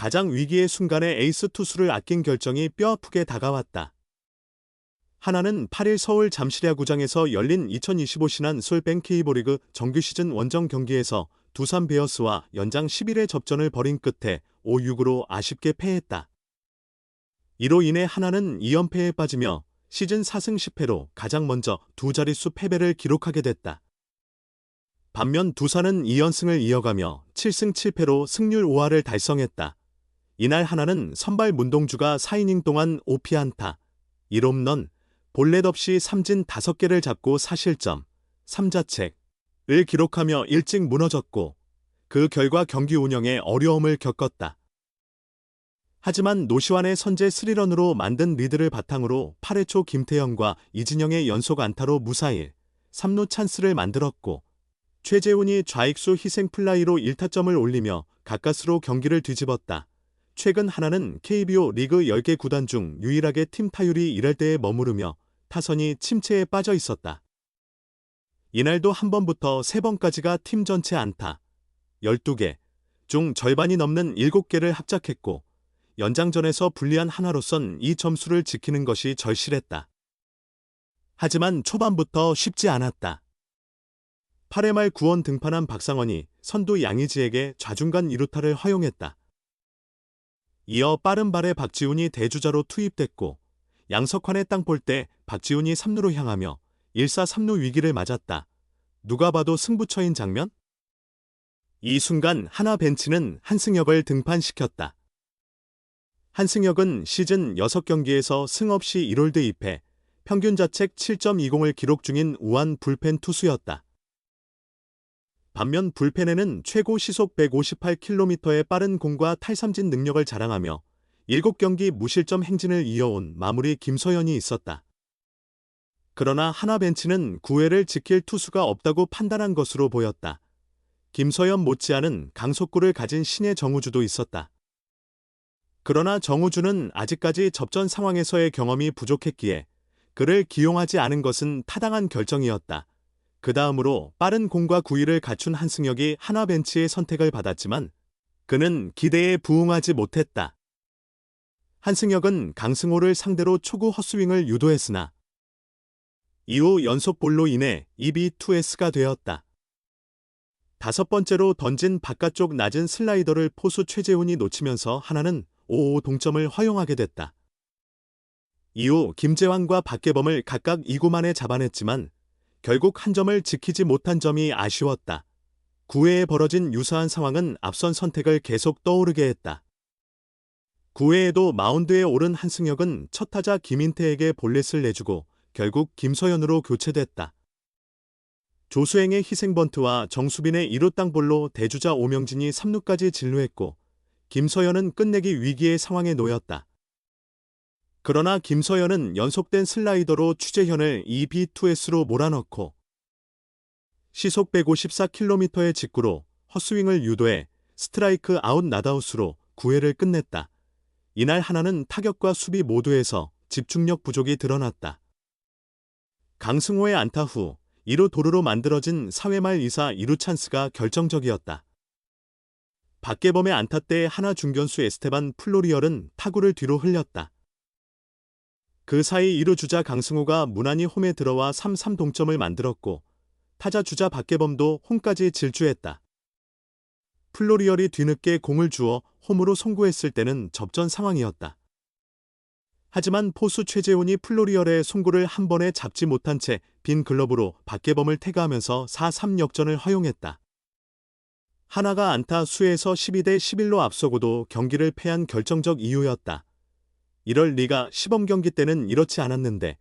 가장 위기의 순간에 에이스 투수를 아낀 결정이 뼈아프게 다가왔다. 하나는 8일 서울 잠실야구장에서 열린 2025 신한 솔뱅 K보리그 정규 시즌 원정 경기에서 두산 베어스와 연장 11회 접전을 벌인 끝에 5-6으로 아쉽게 패했다. 이로 인해 하나는 2연패에 빠지며 시즌 4승 10패로 가장 먼저 두 자릿수 패배를 기록하게 됐다. 반면 두산은 2연승을 이어가며 7승 7패로 승률 5할을 달성했다. 이날 하나는 선발 문동주가 4이닝 동안 5피안타, 1홈런, 볼넷 없이 삼진 5개를 잡고 4실점, 3자책을 기록하며 일찍 무너졌고 그 결과 경기 운영에 어려움을 겪었다. 하지만 노시환의 선제 3런으로 만든 리드를 바탕으로 8회 초 김태형과 이진영의 연속 안타로 무사히 3루 찬스를 만들었고 최재훈이 좌익수 희생 플라이로 1타점을 올리며 가까스로 경기를 뒤집었다. 최근 하나는 KBO 리그 10개 구단 중 유일하게 팀 타율이 이럴 때에 머무르며 타선이 침체에 빠져 있었다. 이날도 한 번부터 세 번까지가 팀 전체 안타 12개 중 절반이 넘는 7개를 합작했고 연장전에서 불리한 하나로선 이 점수를 지키는 것이 절실했다. 하지만 초반부터 쉽지 않았다. 8회 말 구원 등판한 박상원이 선두 양의지에게 좌중간 2루타를 허용했다. 이어 빠른 발에 박지훈이 대주자로 투입됐고 양석환의 땅 볼 때 박지훈이 3루로 향하며 1사 3루 위기를 맞았다. 누가 봐도 승부처인 장면? 이 순간 하나 벤치는 한승혁을 등판시켰다. 한승혁은 시즌 6경기에서 승 없이 1홀드 2패, 평균 자책 7.20을 기록 중인 우한 불펜 투수였다. 반면 불펜에는 최고 시속 158km의 빠른 공과 탈삼진 능력을 자랑하며 7경기 무실점 행진을 이어온 마무리 김서연이 있었다. 그러나 하나 벤치는 9회를 지킬 투수가 없다고 판단한 것으로 보였다. 김서연 못지않은 강속구를 가진 신의 정우주도 있었다. 그러나 정우주는 아직까지 접전 상황에서의 경험이 부족했기에 그를 기용하지 않은 것은 타당한 결정이었다. 그 다음으로 빠른 공과 구위를 갖춘 한승혁이 하나 벤치의 선택을 받았지만 그는 기대에 부응하지 못했다. 한승혁은 강승호를 상대로 초구 헛스윙을 유도했으나 이후 연속 볼로 인해 2B2S가 되었다. 다섯 번째로 던진 바깥쪽 낮은 슬라이더를 포수 최재훈이 놓치면서 하나는 5-5 동점을 허용하게 됐다. 이후 김재환과 박계범을 각각 2구 만에 잡아냈지만 결국 한 점을 지키지 못한 점이 아쉬웠다. 9회에 벌어진 유사한 상황은 앞선 선택을 계속 떠오르게 했다. 9회에도 마운드에 오른 한승혁은 첫 타자 김인태에게 볼넷을 내주고 결국 김서현으로 교체됐다. 조수행의 희생번트와 정수빈의 1루 땅볼로 대주자 오명진이 3루까지 진루했고 김서현은 끝내기 위기의 상황에 놓였다. 그러나 김서현은 연속된 슬라이더로 추재현을 2B2S로 몰아넣고 시속 154km의 직구로 헛스윙을 유도해 스트라이크 아웃 나다웃으로 9회를 끝냈다. 이날 하나는 타격과 수비 모두에서 집중력 부족이 드러났다. 강승호의 안타 후 2루 도루로 만들어진 4회 말 2사 2루 찬스가 결정적이었다. 박계범의 안타 때 하나 중견수 에스테반 플로리얼은 타구를 뒤로 흘렸다. 그 사이 2루 주자 강승호가 무난히 홈에 들어와 3-3 동점을 만들었고 타자 주자 박계범도 홈까지 질주했다. 플로리얼이 뒤늦게 공을 주어 홈으로 송구했을 때는 접전 상황이었다. 하지만 포수 최재훈이 플로리얼의 송구를 한 번에 잡지 못한 채 빈 글러브로 박계범을 태그하면서 4-3 역전을 허용했다. 하나가 안타 수에서 12대 11로 앞서고도 경기를 패한 결정적 이유였다. 이럴 리가 시범 경기 때는 이렇지 않았는데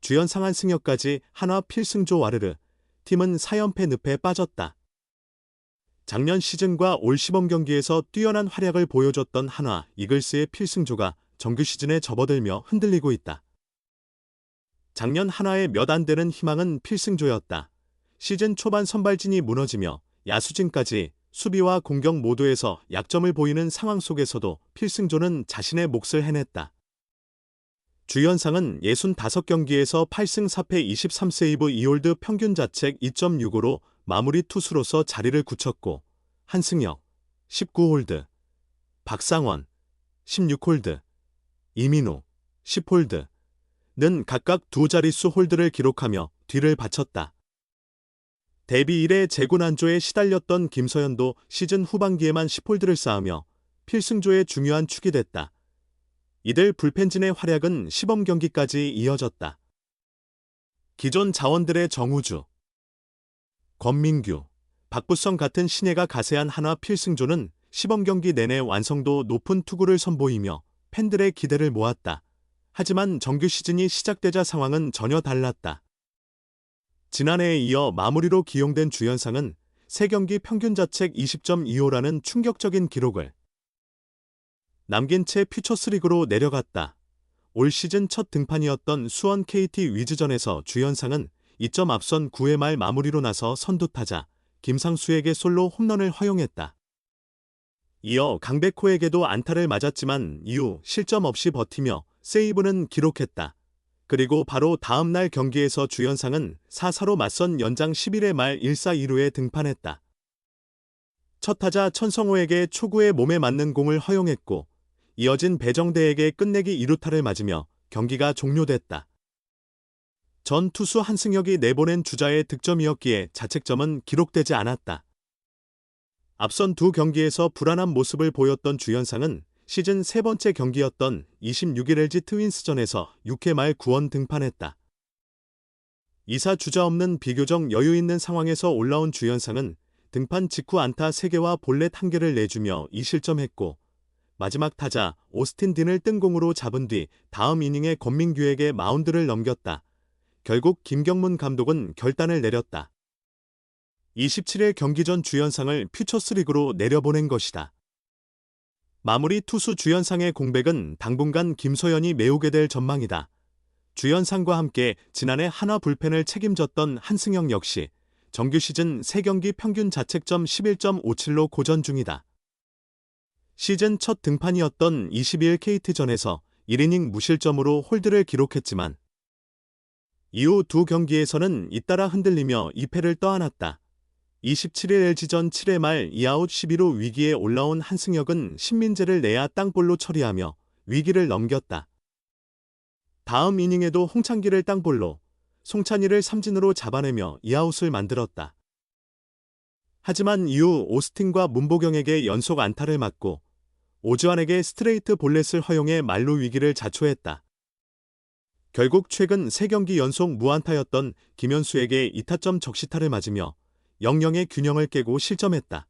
주연 상한 승역까지 하나 필승조 와르르 팀은 4연패 늪에 빠졌다. 작년 시즌과 올 시범 경기에서 뛰어난 활약을 보여줬던 한화 이글스의 필승조가 정규 시즌에 접어들며 흔들리고 있다. 작년 한화의 몇 안 되는 희망은 필승조였다. 시즌 초반 선발진이 무너지며 야수진까지 수비와 공격 모두에서 약점을 보이는 상황 속에서도 필승조는 자신의 몫을 해냈다. 주연상은 65경기에서 8승 4패 23세이브 2홀드 평균 자책 2.65로 마무리 투수로서 자리를 굳혔고 한승혁 19홀드 박상원 16홀드, 이민우 10홀드 는 각각 두 자릿수 홀드를 기록하며 뒤를 바쳤다. 데뷔 이래 재고 난조에 시달렸던 김서현도 시즌 후반기에만 10홀드를 쌓으며 필승조의 중요한 축이 됐다. 이들 불펜진의 활약은 시범 경기까지 이어졌다. 기존 자원들의 정우주, 권민규, 박부성 같은 신예가 가세한 한화 필승조는 시범 경기 내내 완성도 높은 투구를 선보이며 팬들의 기대를 모았다. 하지만 정규 시즌이 시작되자 상황은 전혀 달랐다. 지난해에 이어 마무리로 기용된 주연상은 3경기 평균 자책 20.25라는 충격적인 기록을 남긴 채 퓨처스리그로 내려갔다. 올 시즌 첫 등판이었던 수원 KT 위즈전에서 주연상은 2점 앞선 9회 말 마무리로 나서 선두타자 김상수에게 솔로 홈런을 허용했다. 이어 강백호에게도 안타를 맞았지만 이후 실점 없이 버티며 세이브는 기록했다. 그리고 바로 다음 날 경기에서 주연상은 4사로 맞선 연장 11회 말 1사 2루에 등판했다. 첫 타자 천성호에게 초구에 몸에 맞는 공을 허용했고 이어진 배정대에게 끝내기 2루타를 맞으며 경기가 종료됐다. 전 투수 한승혁이 내보낸 주자의 득점이었기에 자책점은 기록되지 않았다. 앞선 두 경기에서 불안한 모습을 보였던 주연상은 시즌 세 번째 경기였던 26일 LG 트윈스전에서 6회 말 9원 등판했다. 이사 주자 없는 비교적 여유 있는 상황에서 올라온 주연상은 등판 직후 안타 3개와 볼넷 1개를 내주며 2실점했고 마지막 타자 오스틴 딘을 뜬공으로 잡은 뒤 다음 이닝에 권민규에게 마운드를 넘겼다. 결국 김경문 감독은 결단을 내렸다. 27일 경기 전 주연상을 퓨처스리그로 내려보낸 것이다. 마무리 투수 주연상의 공백은 당분간 김소연이 메우게 될 전망이다. 주연상과 함께 지난해 한화 불펜을 책임졌던 한승영 역시 정규 시즌 3경기 평균 자책점 11.57로 고전 중이다. 시즌 첫 등판이었던 22일 KT전에서 1이닝 무실점으로 홀드를 기록했지만 이후 두 경기에서는 잇따라 흔들리며 2패를 떠안았다. 27일 LG전 7회 말 2아웃 11루 위기에 올라온 한승혁은 신민재를 내야 땅볼로 처리하며 위기를 넘겼다. 다음 이닝에도 홍창기를 땅볼로, 송찬희를 삼진으로 잡아내며 2아웃을 만들었다. 하지만 이후 오스틴과 문보경에게 연속 안타를 맞고 오주환에게 스트레이트 볼넷을 허용해 말로 위기를 자초했다. 결국 최근 3경기 연속 무안타였던 김현수에게 2타점 적시타를 맞으며 영영의 균형을 깨고 실점했다.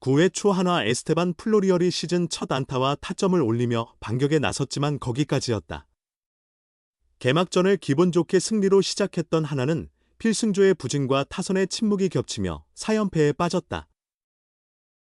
9회 초 한화 에스테반 플로리얼이 시즌 첫 안타와 타점을 올리며 반격에 나섰지만 거기까지였다. 개막전을 기분 좋게 승리로 시작했던 하나는 필승조의 부진과 타선의 침묵이 겹치며 4연패에 빠졌다.